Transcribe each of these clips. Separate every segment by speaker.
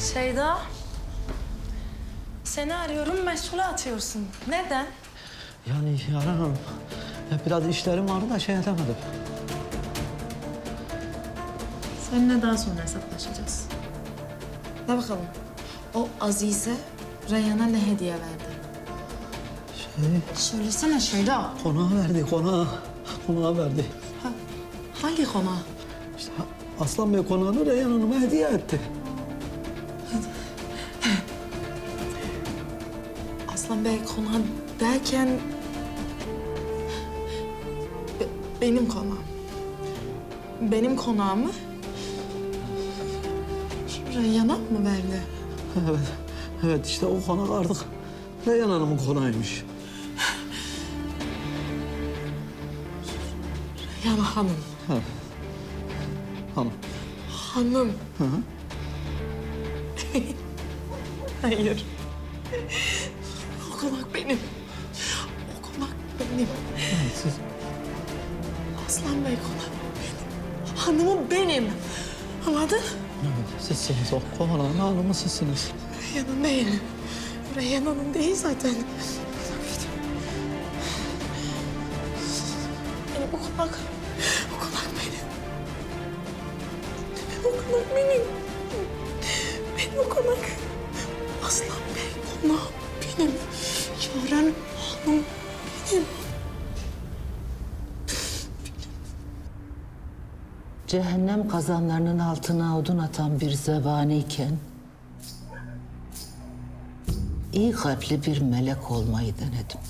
Speaker 1: Şeyda. Seni arıyorum meşgule atıyorsun. Neden?
Speaker 2: Yani Yaren Hanım, ya biraz işlerim vardı da şey edemedim.
Speaker 1: Seninle daha sonra hesaplaşacağız. Ne bakalım. O Azize Reyhan'a ne hediye verdi?
Speaker 2: Şey,
Speaker 1: Söylesene Şeyda.
Speaker 2: konağa verdi, konağa. Konağa verdi.
Speaker 1: Ha, hangi konağa?
Speaker 2: İşte Aslan Bey konağını Reyhan Hanım'a hediye etti.
Speaker 1: Aslan Bey konağı derken... Be- benim konağım. Benim konağımı Reyhan'a mı verdi?
Speaker 2: Evet, evet işte o konak artık Reyhan Hanım'ın konağıymış.
Speaker 1: Reyhan Hanım.
Speaker 2: Hanım.
Speaker 1: Hanım. Hayır. O konak benim. O konak benim.
Speaker 2: Evet, siz
Speaker 1: Aslan Bey konak benim. Hanımım benim. Anladın?
Speaker 2: evet, sizsiniz o konağın hanımı sizsiniz.
Speaker 1: Reyhan'ın değil. Reyhan Hanım değil zaten. Benim o konak. O konak benim. O konak benim. O konak. Aslan Bey konağı benim. Yaren Hanım benim.
Speaker 3: Cehennem kazanlarının altına odun atan bir zebaniyken... ...iyi kalpli bir melek olmayı denedim.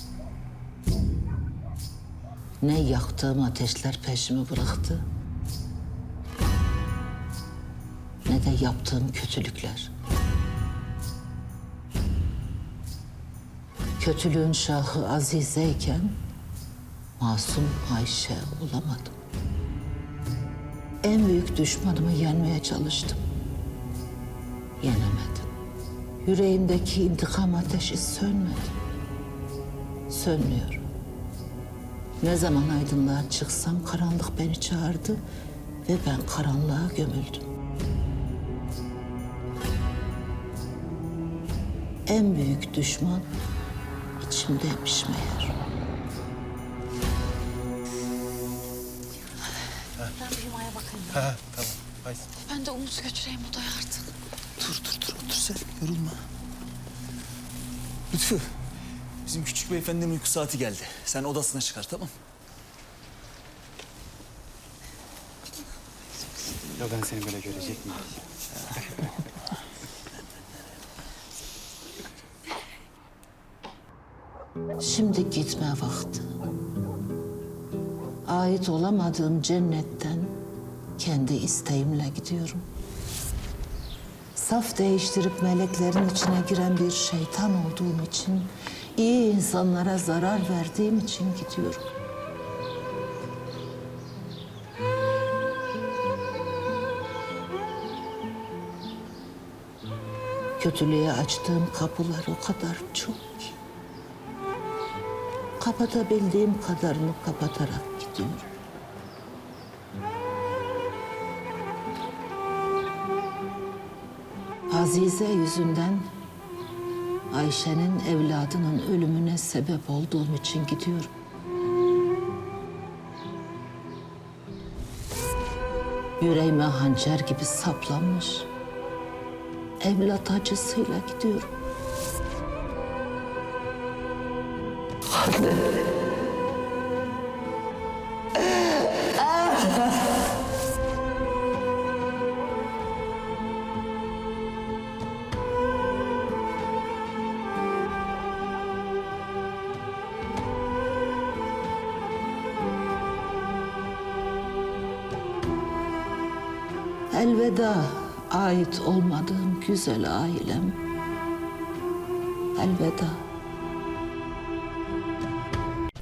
Speaker 3: Ne yaktığım ateşler peşimi bıraktı... de yaptığım kötülükler. Kötülüğün şahı Azize'yken... ...masum Ayşe olamadım en büyük düşmanımı yenmeye çalıştım. Yenemedim. Yüreğimdeki intikam ateşi sönmedi. Sönmüyor. Ne zaman aydınlığa çıksam karanlık beni çağırdı ve ben karanlığa gömüldüm. En büyük düşman içimdeymiş meğer.
Speaker 4: Ben de Umut'u götüreyim odaya artık.
Speaker 5: Dur dur dur otur sen yorulma. Lütfü bizim küçük beyefendinin uyku saati geldi. Sen odasına çıkar tamam
Speaker 6: Ya ben seni böyle görecek miyim?
Speaker 3: Şimdi gitme vakti. Ait olamadığım cennetten kendi isteğimle gidiyorum. Saf değiştirip meleklerin içine giren bir şeytan olduğum için, iyi insanlara zarar verdiğim için gidiyorum. Kötülüğe açtığım kapılar o kadar çok ki. Kapatabildiğim kadarını kapatarak gidiyorum. Azize yüzünden Ayşe'nin evladının ölümüne sebep olduğum için gidiyorum. Yüreğime hançer gibi saplanmış evlat acısıyla gidiyorum. Elveda ait olmadığım güzel ailem. Elveda.